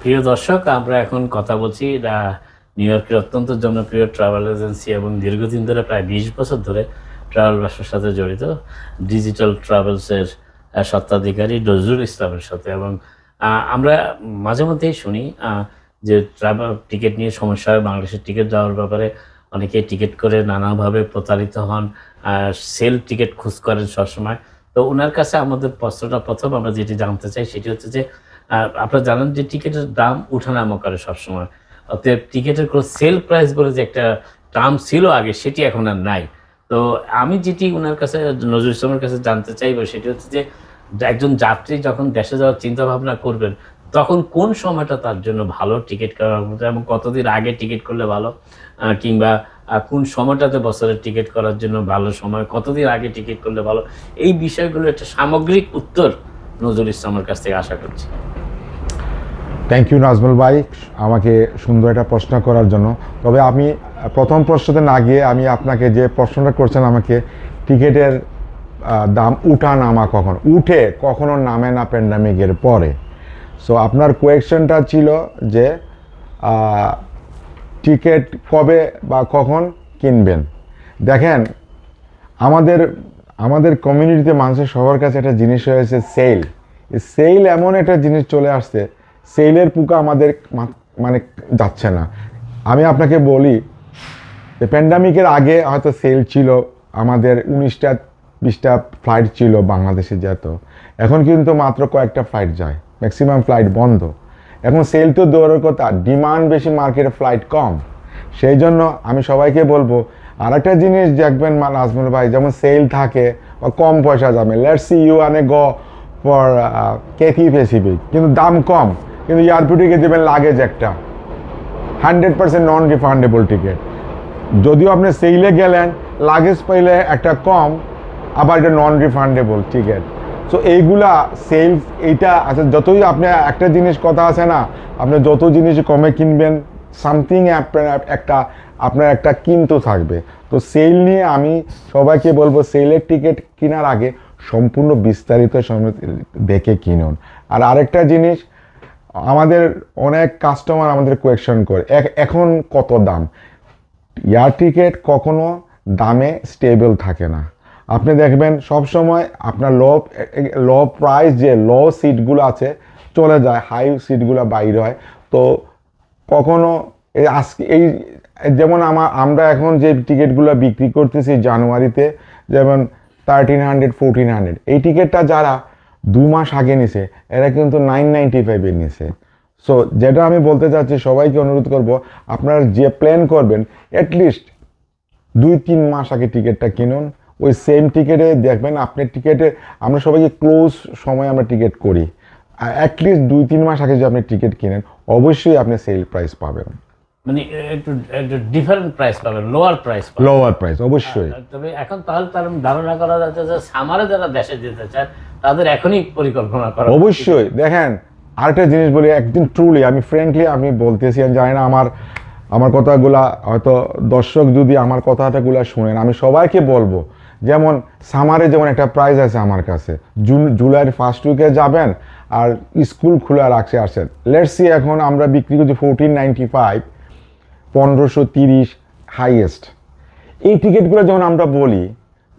প্রিয় দর্শক আমরা এখন কথা বলছি নিউ ইয়র্কের অত্যন্ত জনপ্রিয় ট্রাভেল এজেন্সি এবং দীর্ঘদিন ধরে প্রায় বিশ বছর ধরে ট্রাভেল ব্যবসার সাথে জড়িত ডিজিটাল ট্রাভেলসের আহ, স্বত্বাধিকারী নজরুল ইসলামের সাথে। এবং আমরা মাঝে মধ্যেই শুনি যে ট্রাভেল টিকিট নিয়ে সমস্যা হয় বাংলাদেশের টিকিট যাওয়ার ব্যাপারে অনেকে টিকিট করে নানাভাবে প্রতারিত হন সেল টিকিট খোঁজ করেন সবসময়। তো ওনার কাছে আমাদের প্রশ্নটা প্রথম আমরা যেটি জানতে চাই সেটি হচ্ছে যে আহ, আপনারা জানেন যে টিকিটের দাম উঠানামা করে সবসময়। অতএব টিকিটের কোনো সেল প্রাইস বলে যে একটা টার্ম ছিল আগে সেটি এখন আর নাই। তো আমি যেটি ওনার কাছে নজরুল ইসলামের কাছে জানতে চাইব সেটি হচ্ছে যে একজন যাত্রী যখন দেশে যাওয়ার চিন্তা ভাবনা করবেন তখন কোন সময়টা তার জন্য ভালো টিকিট করার মতো এবং কতদিন আগে টিকিট করলে ভালো কিংবা কোন সময়টাতে বছরের টিকিট করার জন্য ভালো সময় কতদিন আগে টিকিট করলে ভালো? এই বিষয়গুলো একটা সামগ্রিক উত্তর নজরুল ইসলামের কাছ থেকে আশা করছি। থ্যাংক ইউ নাজমুল ভাই, আমাকে সুন্দর একটা প্রশ্ন করার জন্য। তবে আমি প্রথম প্রশ্নতে না গিয়ে আমি আপনাকে যে প্রশ্নটা করছেন, আমাকে টিকিটের দাম উঠা নামা কখন? উঠে কখনো নামে না প্যান্ডামিকের পরে। সো আপনার কোয়েকশনটা ছিল যে টিকিট কবে বা কখন কিনবেন? দেখেন, আমাদের আমাদের কমিউনিটিতে মানুষের সবার কাছে একটা জিনিস হয়েছে সেল সেল এমন একটা জিনিস চলে আসছে সেলের পুকা আমাদের মানে যাচ্ছে না। আমি আপনাকে বলি, যে প্যান্ডামিকের আগে হয়তো সেল ছিল, আমাদের উনিশটা বিশটা ফ্লাইট ছিল বাংলাদেশে যেত। এখন কিন্তু মাত্র কয়েকটা ফ্লাইট যায় ম্যাক্সিমাম ফ্লাইট বন্ধ। এখন সেল তো দৌড়ের কথা ডিমান্ড বেশি মার্কেটে ফ্লাইট কম। সেই জন্য আমি সবাইকে বলব আর একটা জিনিস দেখবেন মা নাজমুল ভাই, যেমন সেল থাকে বা কম পয়সা যাবে লেটস সি ইউ আনে গ ফর কেথি পেসিফিক কিন্তু দাম কম। কিন্তু এয়ারপোর্টে দেবেন লাগেজ একটা। Hundred percent non refundable ticket যদিও আপনি সেইলে গেলেন লাগেজ পাইলে একটা কম, আবার এটা নন রিফান্ডেবল টিকিট সো এইগুলা সেলস এইটা আচ্ছা যতই আপনি একটা জিনিস কথা আছে না, আপনি যত জিনিস কমে কিনবেন সামথিং আপনার একটা আপনার একটা কিন্তু থাকবে। তো সেল নিয়ে আমি সবাইকে বলব সেলের টিকিট কেনার আগে সম্পূর্ণ বিস্তারিত দেখে কিনুন। আর আরেকটা জিনিস, আমাদের অনেক কাস্টমার আমাদের কোয়েকশন করে "এখ- এখন কত দাম? এয়ার টিকিট কখনো দামে স্টেবল থাকে না। আপনি দেখবেন সব সময় আপনার লো লো প্রাইস যে লো সিটগুলো আছে, চলে যায় হাই সিটগুলো বাইরে হয়। তো কখনো আজকে এই, যেমন আমার আমরা এখন যে টিকিটগুলো বিক্রি করতেছি জানুয়ারিতে, যেমন থার্টিন হান্ড্রেড ফোরটিন হান্ড্রেড এই টিকিটটা যারা দু মাস আগে নিছে, এরা কিন্তু নাইন নাইনটি ফাইভে নিছে। সো যেটা আমি বলতে চাচ্ছি, সবাইকে অনুরোধ করব, আপনারা যে প্ল্যান করবেন অ্যাটলিস্ট দুই তিন মাস আগে টিকিটটা কিনুন। ওই সেম টিকিটে দেখবেন আপনার টিকিটে, আমরা সবাইকে ক্লোজ সময় আমরা টিকিট করি। অ্যাটলিস্ট দুই তিন মাস আগে যদি আপনি টিকিট কিনেন অবশ্যই আপনি সেল প্রাইস পাবেন। মানে একটু একটু ডিফারেন্ট প্রাইস পাবেন লোয়ার প্রাইস পাবেন। লোয়ার প্রাইস অবশ্যই। তবে এখন তাহলে তার ধারণা করা যাচ্ছে যে সামারে যারা দেশে যেতে চায় তাদের এখনই পরিকল্পনা করা অবশ্যই। দেখেন আরেকটা জিনিস বলি একদিন ট্রুলি আমি ফ্রেঙ্কলি আমি বলতেছি আমি জানি না আমার আমার কথাগুলা হয়তো দর্শক যদি আমার কথাটাগুলো শুনেন আমি সবাইকে বলব যেমন সামারে যেমন একটা প্রাইজ আছে আমার কাছে। জুন জুলাইয়ের ফার্স্ট উইকে যাবেন আর স্কুল খোলা রাখছে, আসেন। লেটসি এখন আমরা বিক্রি করছি ফোরটিন নাইনটি ফাইভ পনেরোশো তিরিশ হাইয়েস্ট এই টিকিটগুলো যখন আমরা বলি,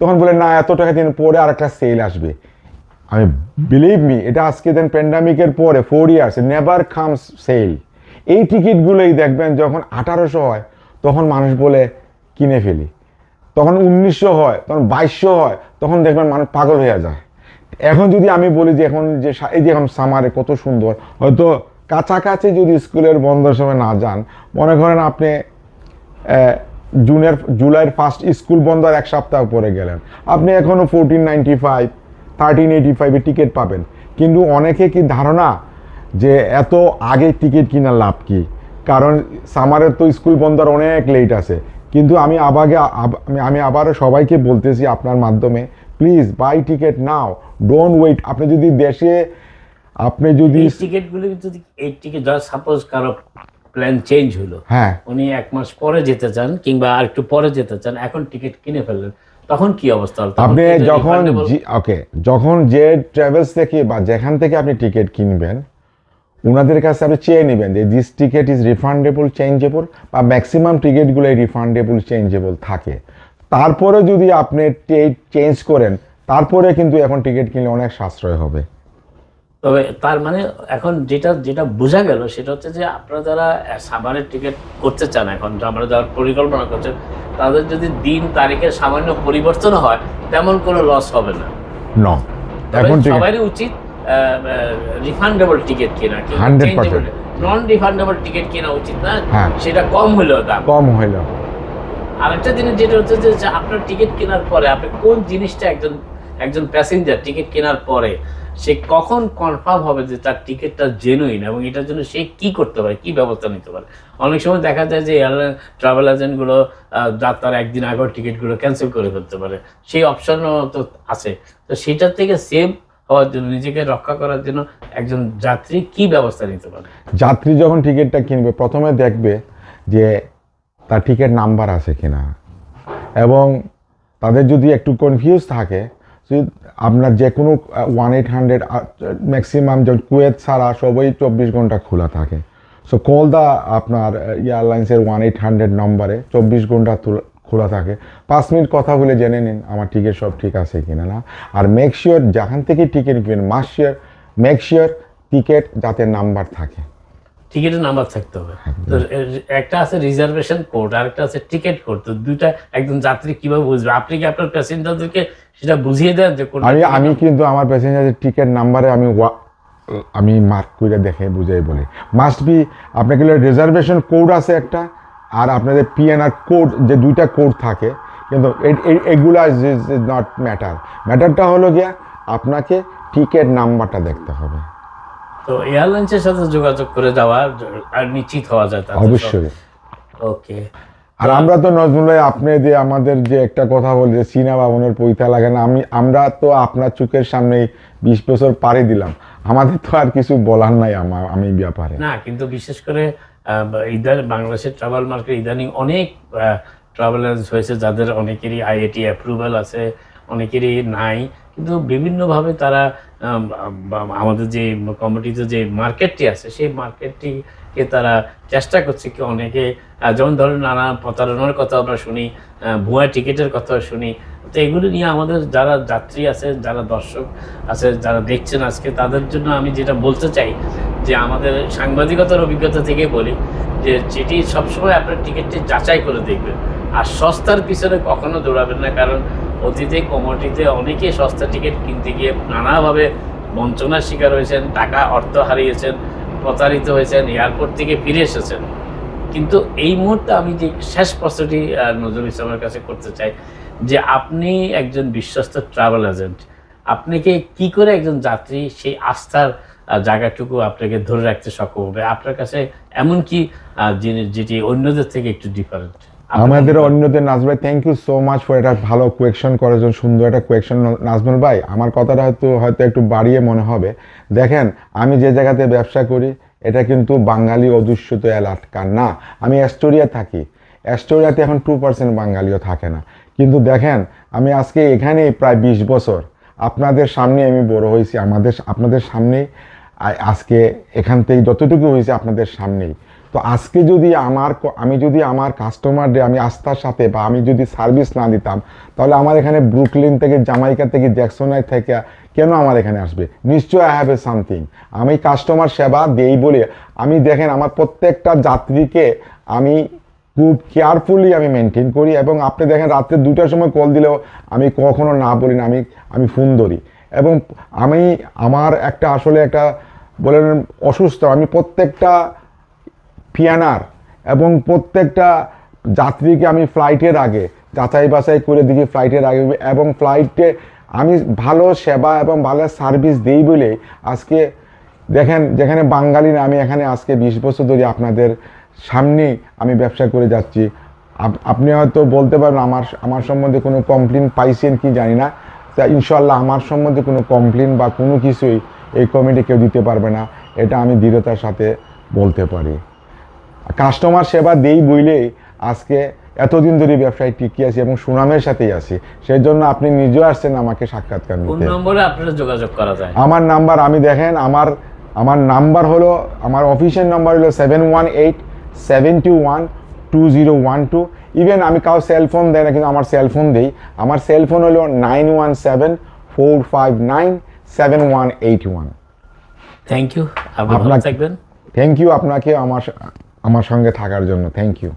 তখন বলে, না, এত টাকা দিন পরে আর একটা সেল আসবে। আমি বিলিভ মি এটা আজকে দেন প্যান্ডামিকের পরে four years never comes sale এই টিকিটগুলোই দেখবেন যখন আঠারোশো হয়, তখন মানুষ বলে, কিনে ফেলি। তখন উনিশশো হয়, তখন বাইশশো হয়, তখন দেখবেন মানুষ পাগল হয়ে যায়। এখন যদি আমি বলি যে এখন যে এই যে এখন সামারে কত সুন্দর, হয়তো কাছাকাছি যদি স্কুলের বন্ধের সময় না যান, মনে করেন আপনি জুনের, জুলাইয়ের ফার্স্ট স্কুল বন্ধের এক সপ্তাহ পরে গেলেন। আপনি এখনও fourteen ninety five thirteen eighty ফাইভে টিকিট পাবেন। কিন্তু অনেকে কি ধারণা যে এত আগে টিকিট কিনার লাভ কি? কারণ সামারের তো স্কুল বন্ধ অনেক লেট আছে। কিন্তু আমি আবাগে আমি- আমি আবারও সবাইকে বলতেছি আপনার মাধ্যমে please buy ticket now don't wait আপনি যদি দেশে আপনি যদি টিকিটগুলি যদি এই টিকিট ধর সাপোজ কারও প্ল্যান চেঞ্জ হলো হ্যাঁ। উনি এক মাস পরে যেতে চান কিংবা আর একটু পরে যেতে চান এখন টিকিট কিনে ফেললেন তখন কি অবস্থা আপনি যখন ওকে যখন যে ট্রাভেলস থেকে বা যেখান থেকে আপনি টিকিট কিনবেন ওনাদের কাছে আপনি চেয়ে নেবেন যে this ticket is refundable changeable বা ম্যাক্সিমাম টিকিটগুলো রিফান্ডেবল চেঞ্জেবল থাকে। তারপরে যদি আপনি চেঞ্জ করেন তারপরে কিন্তু এখন টিকিট কিনলে অনেক সাশ্রয় হবে। তবে তার মানে এখন যেটা যেটা বোঝা গেল সেটা হচ্ছে যে আপনারা যারা সাভারের টিকিট করতে চান এখন আমরা যাওয়ার পরিকল্পনা করছেন তাদের যদি দিন তারিখের সামান্য পরিবর্তন হয় তেমন কোনো লস হবে না। ন এখন সবারই উচিত রিফান্ডেবল টিকিট কেনা 100% নন রিফান্ডেবল টিকিট কেনা উচিত না হ্যাঁ। সেটা কম হলেও দাম। কম হইল আরেকটা জিনিস যেটা হচ্ছে যে যে আপনার টিকিট কেনার পরে আপনি কোন জিনিসটা একজন একজন প্যাসেঞ্জার টিকিট কেনার পরে সে কখন কনফার্ম হবে যে তার টিকিটটা জেনুইন এবং এটার জন্য সে কি করতে পারে কি ব্যবস্থা নিতে পারে? অনেক সময় দেখা যায় যে এয়ারলাইন ট্রাভেল এজেন্টগুলো যাত্রার একদিন আগের টিকিটগুলো ক্যান্সেল করে ফেলতে পারে। সেই অপশনও তো আছে। তো সেটার থেকে সেভ হওয়ার জন্য, নিজেকে রক্ষা করার জন্য একজন যাত্রী কি ব্যবস্থা নিতে পারে? যাত্রী যখন টিকিটটা কিনবে, প্রথমে দেখবে যে তার টিকিট নাম্বার আছে কিনা। এবং তাদের যদি একটু কনফিউজ থাকে আপনার যে কোনো ওয়ান এইট হান্ড্রেড ম্যাক্সিমাম যে কুয়েত ছাড়া সবই চব্বিশ ঘণ্টা খোলা থাকে। সো কল দা আপনার এয়ারলাইন্সের ওয়ান এইট হান্ড্রেড নম্বরে চব্বিশ ঘণ্টা খোলা থাকে। পাঁচ মিনিট কথা বলে জেনে নিন আমার টিকিট সব ঠিক আছে কিনা না। আর মেক শিওর যেখান থেকে টিকিট কিনবেন মাস শিওর মেক শিওর টিকিট যাতে নাম্বার থাকে। টিকিটের নাম্বার থাকতে হবে। তো একটা আছে রিজার্ভেশন কোড আর একটা আছে টিকিট কোড তো দুইটা একজন যাত্রী কীভাবে বুঝবে? আপনি কি আপনার প্যাসেঞ্জারদেরকে সেটা বুঝিয়ে দেন যে কোনটা আমি আমি কিন্তু আমার প্যাসেঞ্জারের টিকিট নাম্বারে আমি আমি মার্ক করে দেখে বুঝাই বলি। মাস্ট বি আপনাকে রিজার্ভেশন কোড আছে একটা আর আপনাদের পিএনআর কোড যে দুইটা কোড থাকে কিন্তু এগুলা ইজ নট ম্যাটার ম্যাটারটা হলো গিয়া আপনাকে টিকিট নাম্বারটা দেখতে হবে। তো এয়ারলাইন্সের সাথে যোগাযোগ করে যাওয়া আর নিশ্চিত হওয়া যায় অবশ্যই। ওকে। আর আমরা তো নজরুলাই আপনি যে আমাদের যে একটা কথা বলি যে চীনা বাবনের পৈতা লাগে না আমি আমরা তো আপনার চোখের সামনেই বিশ বছর পাড়ি দিলাম। আমাদের তো আর কিছু বলার নাই আমার আমি ব্যাপারে। না কিন্তু বিশেষ করে ইদার বাংলাদেশের ট্রাভেল মার্কেট ইদানিং অনেক ট্রাভেল হয়েছে যাদের অনেকেরই আইএটি অ্যাপ্রুভাল আছে অনেকেরই নাই। কিন্তু বিভিন্নভাবে তারা আম, আম, আমাদের যে কমিটিতে যে মার্কেটটি আছে সেই মার্কেটটিকে তারা চেষ্টা করছে কি অনেকে যেমন ধরুন নানা প্রতারণার কথা আমরা শুনি ভুয়া টিকিটের কথা শুনি। তো এগুলো নিয়ে আমাদের যারা যাত্রী আছে যারা দর্শক আছে যারা দেখছেন আজকে তাদের জন্য আমি যেটা বলতে চাই যে আমাদের সাংবাদিকতার অভিজ্ঞতা থেকে বলি, যে যেটি সবসময় আপনার টিকিটটি যাচাই করে দেখবেন। আর সস্তার পিছনে কখনো দৌড়াবেন না, কারণ অতীতে কমোডিটিতে অনেকে সস্তা টিকিট কিনতে গিয়ে নানাভাবে বঞ্চনার শিকার হয়েছেন, টাকা অর্থ হারিয়েছেন, প্রতারিত হয়েছেন, এয়ারপোর্ট থেকে ফিরে এসেছেন। কিন্তু এই মুহূর্তে আমি যে শেষ প্রশ্নটি নজরুল ইসলামের কাছে করতে চাই, যে আপনি একজন বিশ্বস্ত ট্রাভেল এজেন্ট আপনাকে কি করে একজন যাত্রী সেই আস্থার জায়গাটুকু আপনাকে ধরে রাখতে সক্ষম হবে। আপনার কাছে এমন কি জিনিস যেটি অন্যদের থেকে একটু ডিফারেন্ট আমাদের অন্যদের নাজ ভাই thank you so much for এটা ভালো কোয়েকশন করার জন্য সুন্দর একটা কোয়েকশন নাজমুল ভাই। আমার কথাটা হয়তো হয়তো একটু বাড়িয়ে মনে হবে। দেখেন আমি যে জায়গাতে ব্যবসা করি এটা কিন্তু বাঙালি অদূষিত এলাকা না? আমি অ্যাস্টোরিয়া থাকি। অ্যাস্টোরিয়াতে এখন টু পার্সেন্ট বাঙালিও থাকে না। কিন্তু দেখেন আমি আজকে এখানে প্রায় বিশ বছর। আপনাদের সামনে আমি বড় হয়েছি। আমাদের আপনাদের সামনেই আজকে এখান থেকে যতটুকু হয়েছে আপনাদের সামনেই। তো আজকে যদি আমার আমি যদি আমার কাস্টমারদের আমি আস্থার সাথে বা আমি যদি সার্ভিস না দিতাম, তাহলে আমার এখানে ব্রুকলিন থেকে জামাইকা থেকে জ্যাকসনাই থেকে কেন আমার এখানে আসবে? নিশ্চয় আই হ্যাভ এ সামথিং আমি কাস্টমার সেবা দেই বলে আমি দেখেন আমার প্রত্যেকটা যাত্রীকে আমি খুব কেয়ারফুলি আমি মেনটেন করি এবং আপনি দেখেন রাত্রে দুটার সময় কল দিলেও আমি কখনো না বলি না, আমি আমি ফোন ধরি। এবং আমি, আমার একটা আসলে একটা বলেন, অসুস্থ। আমি প্রত্যেকটা পিয়ানার এবং প্রত্যেকটা যাত্রীকে আমি ফ্লাইটের আগে যাচাই বাছাই করে দিকে ফ্লাইটের আগে। এবং ফ্লাইটে আমি ভালো সেবা এবং ভালো সার্ভিস দিই বলে আজকে দেখেন, যেখানে বাঙালি না, আমি এখানে আজকে বিশ বছর ধরে আপনাদের সামনে আমি ব্যবসা করে যাচ্ছি। আপ- আপনি হয়তো বলতে পারেন, আমার আমার সম্বন্ধে কোনো কমপ্লেন পাইছেন কি জানি না। তা ইনশাল্লাহ আমার সম্বন্ধে কোনো কমপ্লেন বা কোনো কিছুই এই কমিটি কেউ দিতে পারবে না এটা আমি দৃঢ়তার সাথে বলতে পারি। কাস্টমার সেবা দেই বইলেই আজকে এতদিন ধরে ব্যবসায় টিকে আছি এবং সুনামের সাথেই আছি। সেই জন্য আপনি নিজেও আসছেন আমাকে সাক্ষাৎকার নিতে। যোগাযোগ করা যায়। আমার নাম্বার আমি দেখেন আমার আমার নাম্বার হলো আমার অফিসের নাম্বার হলো seven one eight seven two one two zero one two even আমি কাউ সেলফোন দেয় না কিন্তু আমার সেলফোন দেই। আমার সেলফোন হলো nine one seven four five nine seven one eight one thank you থাকবেন থ্যাংক ইউ আপনাকে আমার আমার সঙ্গে থাকার জন্য থ্যাংক ইউ